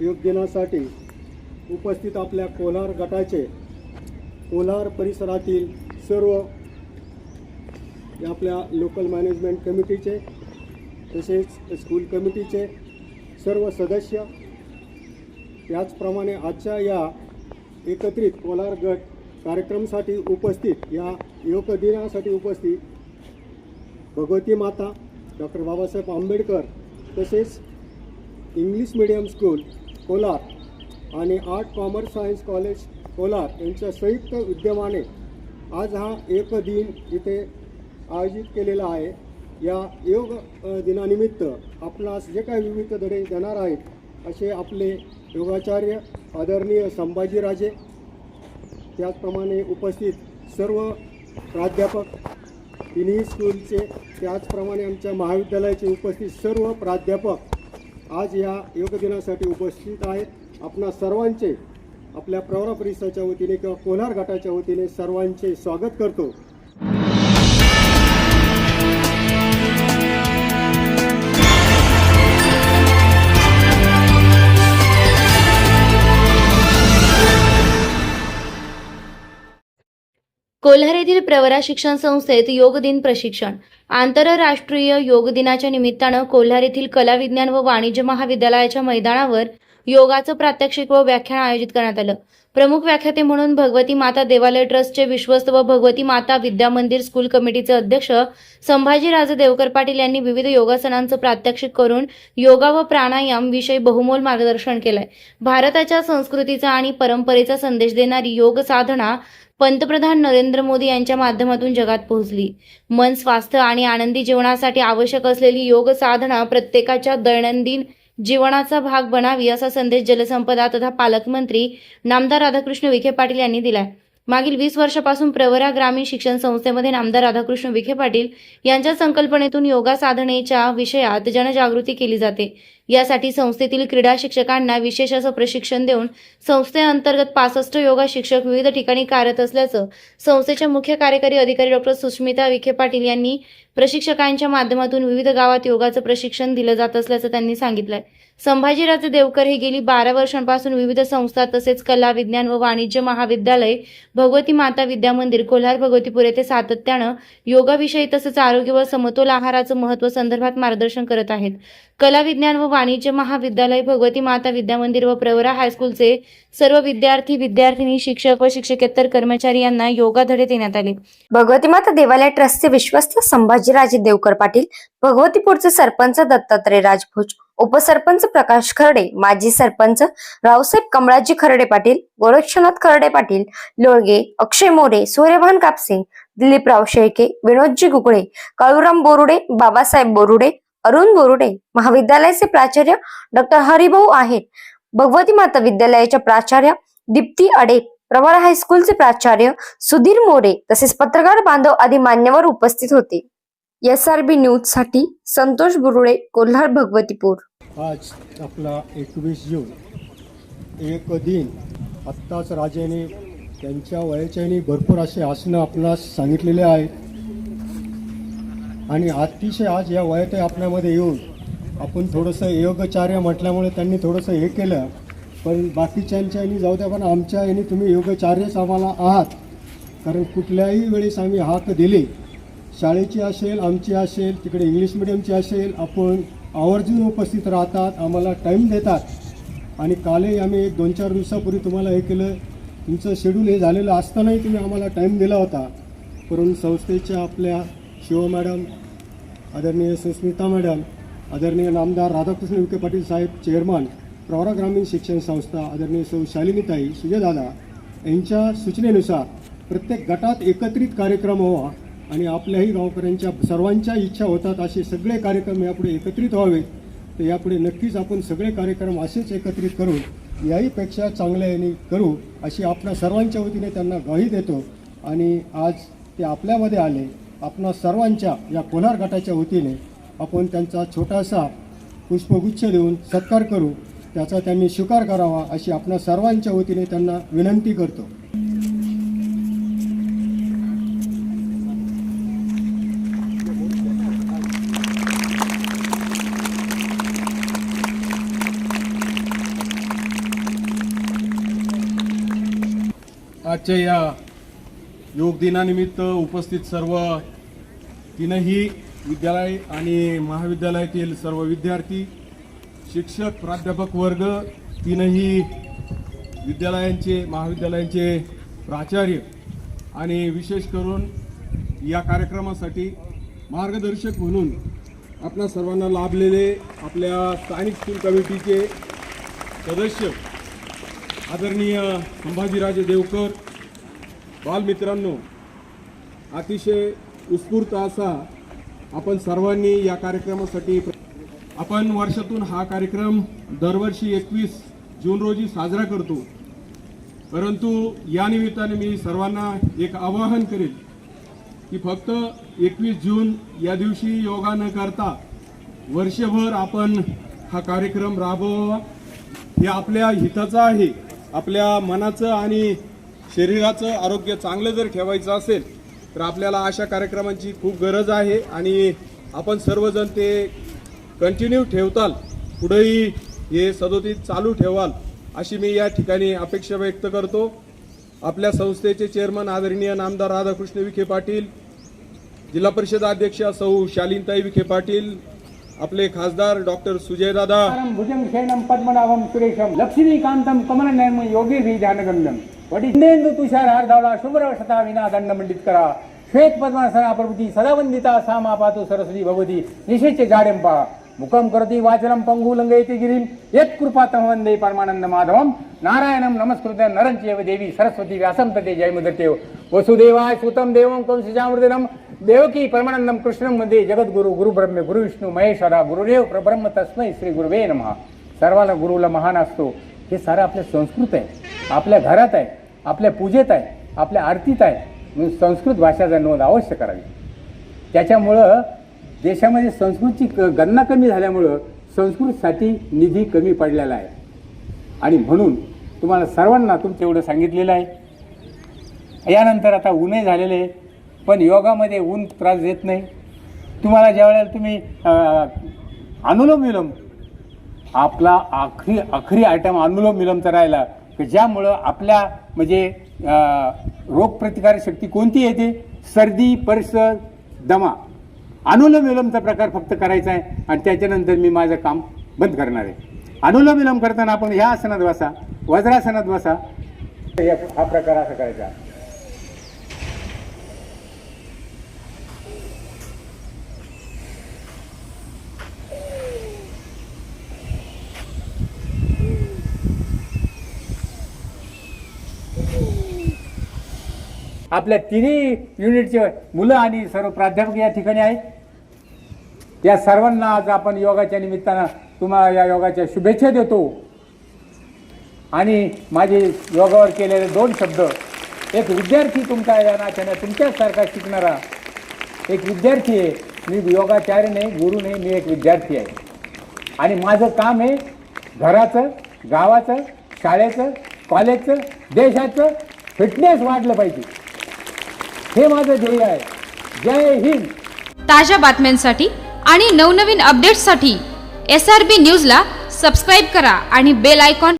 योग दिनासाठी उपस्थित आपल्या कोलार गटाचे कोलार परिसरातील सर्व आपल्या लोकल मॅनेजमेंट कमिटीचे तसेच स्कूल कमिटीचे सर्व सदस्य त्याचप्रमाणे आजच्या या एकत्रित कोलार गट कार्यक्रमासाठी उपस्थित या योग दिनासाठी उपस्थित भगवती माता डॉक्टर बाबासाहेब आंबेडकर तसेच इंग्लिश मीडियम स्कूल कोलार आणि art commerce science college Kolar यांच्या संयुक्त विद्यमाने आज हा एक दिन इथे आयोजित केलेला आहे. या योग दिनानिमित्त आपणास जे काही विविध धडे देणार आहेत असे आपले योगाचार्य आदरणीय संभाजीराजे त्याचप्रमाणे उपस्थित सर्व प्राध्यापक तिन्ही स्कूलचे त्याचप्रमाणे आमच्या महाविद्यालयाचे उपस्थित सर्व प्राध्यापक आज या योग दिनासाठी उपस्थित आहेत आपणा सर्वांचे आपल्या प्रवरा परिसराच्या वतीने किंवा कोल्हार गटाच्या वतीने सर्वांचे स्वागत करतो. कोल्हार येथील प्रवरा शिक्षण संस्थेत योग दिन प्रशिक्षण. आंतरराष्ट्रीय योग दिनाच्या निमित्तानं कोल्हार येथील कला विज्ञान व वाणिज्य महाविद्यालयाच्या मैदानावर योगाचं प्रात्यक्षिक व व्याख्यान आयोजित करण्यात आलं. प्रमुख व्याख्याते म्हणून भगवती माता देवालय ट्रस्टचे विश्वस्त व भगवती माता विद्या मंदिर स्कूल कमिटीचे अध्यक्ष संभाजीराजे देवकर पाटील यांनी विविध योगासनांचं प्रात्यक्षिक करून योगा व प्राणायाम विषयी बहुमोल मार्गदर्शन केलंय. भारताच्या संस्कृतीचा आणि परंपरेचा संदेश देणारी योग साधना पंतप्रधान नरेंद्र मोदी यांच्या माध्यमातून जगात पोहोचली. मन स्वास्थ्य आणि आनंदी जीवनासाठी आवश्यक असलेली योग साधना प्रत्येकाच्या दैनंदिन जीवनाचा भाग बनावी असा संदेश जलसंपदा तथा पालकमंत्री नामदार राधाकृष्ण विखे पाटील यांनी दिलाय. मागील वीस वर्षापासून प्रवरा ग्रामीण शिक्षण संस्थेमध्ये नामदार राधाकृष्ण विखे पाटील यांच्या संकल्पनेतून योगा साधनेच्या विषयात जनजागृती केली जाते. यासाठी संस्थेतील क्रीडा शिक्षकांना विशेष असं प्रशिक्षण देऊन संस्थेअंतर्गत पासष्ट योगा शिक्षक विविध ठिकाणी कार्यरत असल्याचं संस्थेच्या मुख्य कार्यकारी अधिकारी डॉक्टर सुष्मिता विखे पाटील यांनी प्रशिक्षकांच्या माध्यमातून विविध गावात योगाचं प्रशिक्षण दिलं जात असल्याचं त्यांनी सांगितलंय. संभाजीराजे देवकर हे गेली बारा वर्षांपासून विविध संस्था तसेच कला विज्ञान व वाणिज्य महाविद्यालय भगवती माता विद्या मंदिर कोल्हार भगवतीपूर येथे सातत्यानं योगाविषयी तसेच आरोग्य व समतोल आहाराचं महत्त्व संदर्भात मार्गदर्शन करत आहेत. कला विज्ञान व वाणिज्य महाविद्यालय भगवती माता विद्या मंदिर व प्रवरा हायस्कूलचे सर्व विद्यार्थी विद्यार्थिनी शिक्षक व शिक्षकेतर कर्मचारी यांना योगा धडे देण्यात आले. भगवती माता देवालय ट्रस्टचे विश्वस्त संभाजीराजे देवकर पाटील भगवतीपूरचे सरपंच दत्तात्रय राजभोज उपसरपंच प्रकाश खर्डे माजी सरपंच रावसाहेब कमळाजी खर्डे पाटील गोरक्षनाथ खर्डे पाटील लोळगे अक्षय मोरे सूर्यभान कापसे दिलीपराव शेळके विनोदजी गुगळे काळूराम बोरुडे बाबासाहेब बोरुडे अरुण बोरुडे महाविद्यालयाचे प्राचार्य डॉक्टर हरिभाऊ आहेत. भगवती माता विद्यालयाच्या प्राचार्य दीप्ती अडे प्रवाळ हायस्कूलचे प्राचार्य सुधीर मोरे तसेच पत्रकार बांधव आदी मान्यवर उपस्थित होते. एस आर बी न्यूजसाठी संतोष बुरुडे कोल्हार भगवतीपूर. आज आपला एकवीस जून एक दिन आत्ताच राजाने त्यांच्या वयाच्याने भरपूर असे आसनं आपणास सांगितलेले आहेत. आणि अतिशय आज या वयात आपल्यामध्ये येऊन आपण थोडंसं योगचार्य म्हटल्यामुळे त्यांनी थोडंसं हे केलं. पण बाकीच्यांच्या यांनी जाऊ द्या पण आमच्या यांनी तुम्ही योगचार्यच आम्हाला आहात. कारण कुठल्याही वेळेस आम्ही हाक दिली. शाळेची असेल आमची असेल तिकडे इंग्लिश मिडियमची असेल आपण आवर्जून उपस्थित राहतात आम्हाला टाईम देतात. आणि कालही आम्ही एक दोन चार दिवसापूर्वी तुम्हाला हे केलं. तुमचं शेड्यूल हे झालेलं असतानाही तुम्ही आम्हाला टाईम दिला होता. परंतु संस्थेच्या आपल्या शिव मॅडम आदरणीय सुस्मिता मॅडम आदरणीय नामदार राधाकृष्ण विखे पाटील साहेब चेअरमन प्रवरा ग्रामीण शिक्षण संस्था आदरणीय सौ शालिनीताई सुजयदादा यांच्या सूचनेनुसार प्रत्येक गटात एकत्रित कार्यक्रम व्हावा आणि आपल्याही गावकऱ्यांच्या सर्वांच्या इच्छा होतात असे सगळे कार्यक्रम यापुढे एकत्रित व्हावेत. तर यापुढे नक्कीच आपण सगळे कार्यक्रम असेच एकत्रित करून याहीपेक्षा चांगल्या याने करू अशी आपल्या सर्वांच्या वतीने त्यांना ग्वाही देतो. आणि आज ते आपल्यामध्ये आले. आपणा सर्वांच्या या कोल्हार गटाच्या वतीने आपण त्यांचा छोटासा पुष्पगुच्छ देऊन सत्कार करू. त्याचा त्यांनी स्वीकार करावा अशी आपणा सर्वांच्या वतीने त्यांना विनंती करतो. आजच्या या योग दिनानिमित्त उपस्थित सर्व तीनही विद्यालय आणि महाविद्यालयातील सर्व विद्यार्थी शिक्षक प्राध्यापक वर्ग तीनही विद्यालयांचे महाविद्यालयांचे प्राचार्य आणि विशेष करून या कार्यक्रमासाठी मार्गदर्शक म्हणून आपल्या सर्वांना लाभलेले आपल्या स्थानिक स्कूल कमिटीचे सदस्य आदरणीय संभाजीराजे देवकर बालमित्रांनो अतिशय उत्स्फूर्त असा आपण सर्वांनी या कार्यक्रमासाठी आपण वर्षातून हा कार्यक्रम दरवर्षी एकवीस जून रोजी साजरा करतो. परंतु या निमित्ताने मी सर्वांना एक आवाहन करेल की फक्त एकवीस जून या दिवशी योगा न करता वर्षभर आपण हा कार्यक्रम राबवावा हे आपल्या हिताचं आहे आपल्या मनाचं आणि शरीराचं आरोग्य चांगलं जर ठेवायचं असेल तर आपल्याला अशा कार्यक्रमांची खूप गरज आहे आणि आपण सर्वजण ते कंटिन्यू ठेवताल पुढेही हे सदोतीत चालू ठेवाल अशी मी या ठिकाणी अपेक्षा व्यक्त करतो. आपल्या संस्थेचे चेअरमन आदरणीय नामदार राधाकृष्ण विखे पाटील जिल्हा परिषद अध्यक्षा सौ शालीनताई विखे पाटील आपले खासदार डॉक्टर सुजयदादा भुजंग शैनम पद्मनाभम सुरेशम लक्ष्मीकांतम कमलनयम योगी योगेभि ध्यानगम्यं तुषार तुषारहारधवला शुभ्रवशता विना दण्डमण्डितकरा श्वेत पद्मासना प्रभृती सदावंदिता सामा सा मा पातु सरस्वती भगवती निशेचे जाड्यं पहा मुखं करोति वाचनं पङ्गुलङ्घयति गिरिं। यत्कृपातं वन्दे वंदे माधवं। नारायणं नारायणम नरं नरंचेव देवी सरस्वती व्यासं तते जयमुदतेव वसुदेवाय सुतम देवं कंसजामृदनं देवकी परमानंदम कृष्णममध्ये जगद्गुरु गुरुब्रह्मे गुरु विष्णू महेश्वरा गुरुदेव प्रब्रह्म तस्मै श्री गुरुवे नमः। सर्वाला गुरुला महान असतो। हे सारं आपल्या संस्कृत आहे आपल्या घरात आहे। आपल्या पूजेत आहे आपल्या आरतीत आहे म्हणून संस्कृत भाषेचा नोंद अवश्य करावी. त्याच्यामुळं देशामध्ये संस्कृतची क- गणना कमी झाल्यामुळं संस्कृतसाठी निधी कमी पडलेला आहे. आणि म्हणून तुम्हाला सर्वांना तुमचं एवढं सांगितलेलं आहे. यानंतर आता ऊनही झालेले आहे पण योगामध्ये ऊन त्रास देत नाही. तुम्हाला ज्या वेळेला तुम्ही अनुलोम विलोम आपला आखरी आखरी आयटम अनुलोम विलोमचा राहिला की ज्यामुळं आपल्या म्हणजे अं, रोगप्रतिकारक शक्ती कोणती येते सर्दी परस दमा. अनुलोम विलोमचा प्रकार फक्त करायचा आहे आणि त्याच्यानंतर मी माझं काम बंद करणार आहे. अनुलोम विलोम करताना आपण ह्या आसनात बसा वज्रासनात बसा. हा प्रकार असा करायचा. आपल्या तिन्ही युनिटचे मुलं आणि सर्व प्राध्यापक या ठिकाणी आहेत. या सर्वांना आज आपण योगाच्या निमित्तानं तुम्हाला या योगाच्या शुभेच्छा देतो. आणि माझे योगावर केलेले दोन शब्द एक विद्यार्थी तुमचा या नात्याने तुमच्यासारखा शिकणारा एक विद्यार्थी आहे. मी योगाचार्य नाही गुरु नाही मी एक विद्यार्थी आहे. आणि माझं काम आहे घराचं गावाचं शाळेचं कॉलेजचं देशाचं फिटनेस वाढलं पाहिजे. हे माझं ध्येय आहे. जय हिंद. ताज्या बातम्यांसाठी आणि नवनवीन अपडेट्ससाठी एस आर बी न्यूजला सबस्क्राईब करा आणि बेल आयकॉन